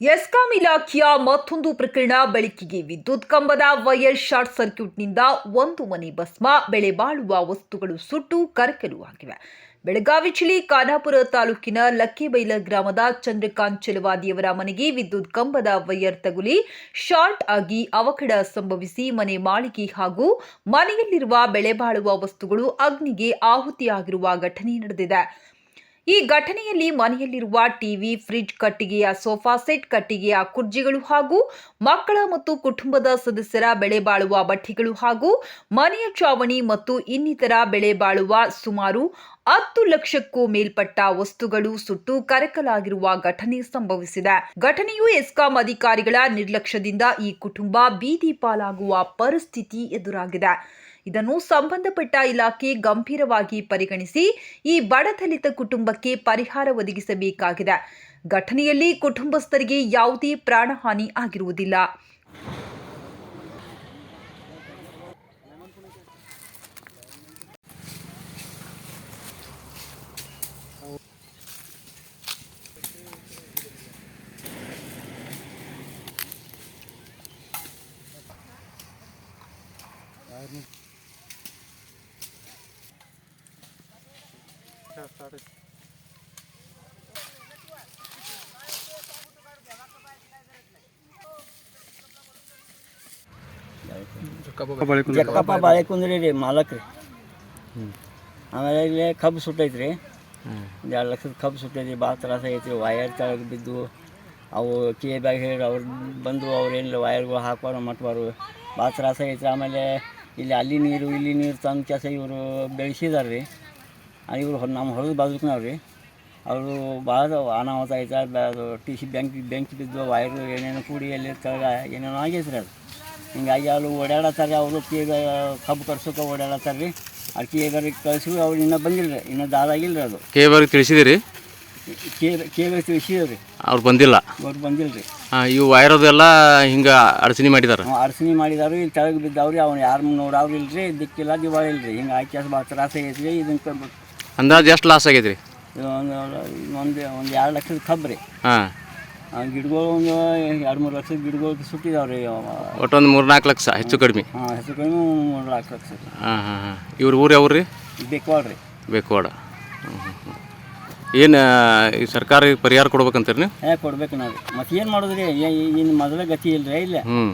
ESCOM ಇಲಾಖೆಯ ಮತ್ತೊಂದು ಪ್ರಕರಣ ಬೆಳಕಿಗೆ ವಿದ್ಯುತ್ ಕಂಬದ ವೈರ್ ಶಾರ್ಟ್ ಸರ್ಕ್ಯೂಟ್ನಿಂದ ಒಂದು ಮನೆ ಭಸ್ಮ, ಬೆಳೆ ಬಾಳುವ ವಸ್ತುಗಳು ಸುಟ್ಟು ಕರಕಲು ಆಗಿವೆ. ಬೆಳಗಾವಿ ಜಿಲ್ಲೆ ಖಾನಾಪುರ ತಾಲೂಕಿನ ಲಕ್ಕಿಬೈಲ ಗ್ರಾಮದ ಚಂದ್ರಕಾಂತ್ ಚಲವಾದಿಯವರ ಮನೆಗೆ ವಿದ್ಯುತ್ ಕಂಬದ ವೈರ್ ತಗುಲಿ, ಶಾರ್ಟ್ ಆಗಿ ಅವಘಡ ಸಂಭವಿಸಿ ಮನೆ ಮಾಳಿಗೆ ಹಾಗೂ ಮನೆಯಲ್ಲಿರುವ ಬೆಳೆ ಬಾಳುವ ವಸ್ತುಗಳು ಅಗ್ನಿಗೆ ಆಹುತಿಯಾಗಿರುವ ಘಟನೆ ನಡೆದಿದೆ. ಈ ಘಟನೆಯಲ್ಲಿ ಮನೆಯಲ್ಲಿರುವ ಟಿವಿ, ಫ್ರಿಡ್ಜ್ ಕಟ್ಟಿಗೆಯ ಸೋಫಾ ಸೆಟ್, ಕಟ್ಟಿಗೆಯ ಕುರ್ಜಿಗಳು ಹಾಗೂ ಮಕ್ಕಳ ಮತ್ತು ಕುಟುಂಬದ ಸದಸ್ಯರ ಬೆಳೆ ಬಾಳುವ ಬಟ್ಟೆಗಳು ಹಾಗೂ ಮನೆಯ ಚಾವಣಿ ಮತ್ತು ಇನ್ನಿತರ ಬೆಳೆ ಬಾಳುವ ಸುಮಾರು ಹತ್ತು ಲಕ್ಷಕ್ಕೂ ಮೇಲ್ಪಟ್ಟ ವಸ್ತುಗಳು ಸುಟ್ಟು ಕರಕಲಾಗಿರುವ ಘಟನೆ ಸಂಭವಿಸಿದೆ. ಘಟನೆಯು ಎಸ್ಕಾಂ ಅಧಿಕಾರಿಗಳ ನಿರ್ಲಕ್ಷ್ಯದಿಂದ ಈ ಕುಟುಂಬ ಬೀದಿ ಪಾಲಾಗುವ ಪರಿಸ್ಥಿತಿ ಎದುರಾಗಿದೆ. ಇದನ್ನು ಸಂಬಂಧಪಟ್ಟ ಇಲಾಖೆ ಗಂಭೀರವಾಗಿ ಪರಿಗಣಿಸಿ ಈ ಬಡದಲಿತ ಕುಟುಂಬಕ್ಕೆ ಪರಿಹಾರ ಒದಗಿಸಬೇಕಾಗಿದೆ. ಘಟನೆಯಲ್ಲಿ ಕುಟುಂಬಸ್ಥರಿಗೆ ಯಾವುದೇ ಪ್ರಾಣಹಾನಿ ಆಗಿರುವುದಿಲ್ಲ. ಜಕ್ಕಪ್ಪ ಬಾಳೆಕುಂದ್ರಿ ರೀ, ಮಾಲಕ್ ರೀ. ಆಮೇಲೆ ಇಲ್ಲಿ ಕಬ್ಬು ಸುಟ್ಟೈತ್ರಿ. ಒಂದು ಎರಡು ಲಕ್ಷದ ಕಬ್ಬು ಸುಟ್ಟೈತಿ ಭಾಳ ತ್ರಾಸ ಆಗೈತಿ ವಯರ್ ಕೆಳಗೆ ಬಿದ್ದು, ಅವು ಕೇ ಬ್ಯಾಗ್ ಹೇಳಿ ಅವ್ರು ಬಂದು ಅವ್ರು ಏನಿಲ್ಲ ವಯರ್ಗಳು ಹಾಕ್ಬಾರ್ದು ಮಟ್ಬಾರು ಭಾಳ ತ್ರಾಸ ಆಗೈತಿ ಆಮೇಲೆ ಇಲ್ಲಿ ಅಲ್ಲಿ ನೀರು, ಇಲ್ಲಿ ನೀರು ತಂದು ಕೆಲಸ ಇವರು ಬೆಳೆಸಿದಾರೆ ರೀ. ಇವರು ನಮ್ಮ ಹೊಲದ ಬಾಜುಕ್ನವ್ರು ರೀ. ಅವರು ಭಾಳ ಅನಾಹುತ ಆಯ್ತಾ ಅದು ಟಿ ಸಿ ಬ್ಯಾಂಕ್ ಬೆಂಕಿ ಬಿದ್ದು ವೈರು ಏನೇನು ಕೂಡಿ ಎಲ್ಲಿ ತಗ ಏನೇನೋ ಆಗೈತೆ ರೀ ಅದು. ಹಿಂಗಾಗಿ ಅಲ್ಲಿ ಓಡಾಡತ್ತಾರೆ ಅವರು ಕೀಗ ಕಬ್ಬು ಕರ್ಸೋಕೆ ಓಡಾಡತ್ತಾರೆ ರೀ ಅದು ಕೇಗರಿಗೆ ಕಳಿಸಿ ಅವ್ರು ಇನ್ನೂ ಬಂದಿಲ್ಲ ರೀ, ಇನ್ನೂ ದಾದಾಗಿಲ್ಲ ರೀ ಅದು. ಕೇಬರಿಗೆ ತಿಳಿಸಿದಿರಿ ಕೇ ರೀ. ಅವ್ರು ಬಂದಿಲ್ಲ. ಅವ್ರು ಬಂದಿಲ್ಲ ರೀ ಹಾಂ ಇವು ವೈರದೆಲ್ಲ ಹಿಂಗೆ ಅಡಚಣೆ ಮಾಡಿದಾರೆ? ಅರ್ಸನಿ ಮಾಡಿದವ್ರು ಇಲ್ಲಿ ಕೆಳಗೆ ಬಿದ್ದವ್ರಿ ಅವ್ನು ಯಾರು ನೋಡವ್ರು ಇಲ್ರಿ ದಿಕ್ಕಿಲ್ಲ ದಿವಾಳಿ ಇಲ್ರಿ. ಹಿಂಗೆ ಆಯ್ಕೆ ಭಾಳ ತ್ರಾಸ ಆಗೈತೆ ರೀ ಇದನ್ನು ಅಂದಾಜು ಎಷ್ಟು ಲಾಸ್ ಆಗೈತೆ ರೀ ಒಂದು ಒಂದು ಒಂದು ಎರಡು ಲಕ್ಷದ ಕಬ್ಬು ರೀ. ಹಾಂ. ಗಿಡಗಳು ಒಂದು ಎರಡು ಮೂರು ಲಕ್ಷದ ಗಿಡಗಳು ಸುಟ್ಟಿದಾವ್ರಿ ಒಟ್ಟೊಂದು ಮೂರು ನಾಲ್ಕು ಲಕ್ಷ ಹೆಚ್ಚು ಕಡಿಮೆ. ಹಾಂ ಹೆಚ್ಚು ಕಡಿಮೆ ಮೂರು ನಾಲ್ಕು ಲಕ್ಷ. ಹಾಂ ಹಾಂ ಹಾಂ. ಇವ್ರ ಊರು ಯಾವ್ರಿ ರೀ? ಬೇಕವಾಡ್ರಿ ಬೇಕವಾಡ. ಏನು ಈ ಸರ್ಕಾರ ಪರಿಹಾರ ಕೊಡ್ಬೇಕಂತೀರಿ ನೀವು? ಏ ಕೊಡ್ಬೇಕು ನಾವು. ಮತ್ತೆ ಏನು ಮಾಡೋದ್ರಿ? ಇನ್ನು ಮೊದಲೇ ಗತಿ ಇಲ್ಲ ರೀ ಇಲ್ಲ. ಹ್ಞೂ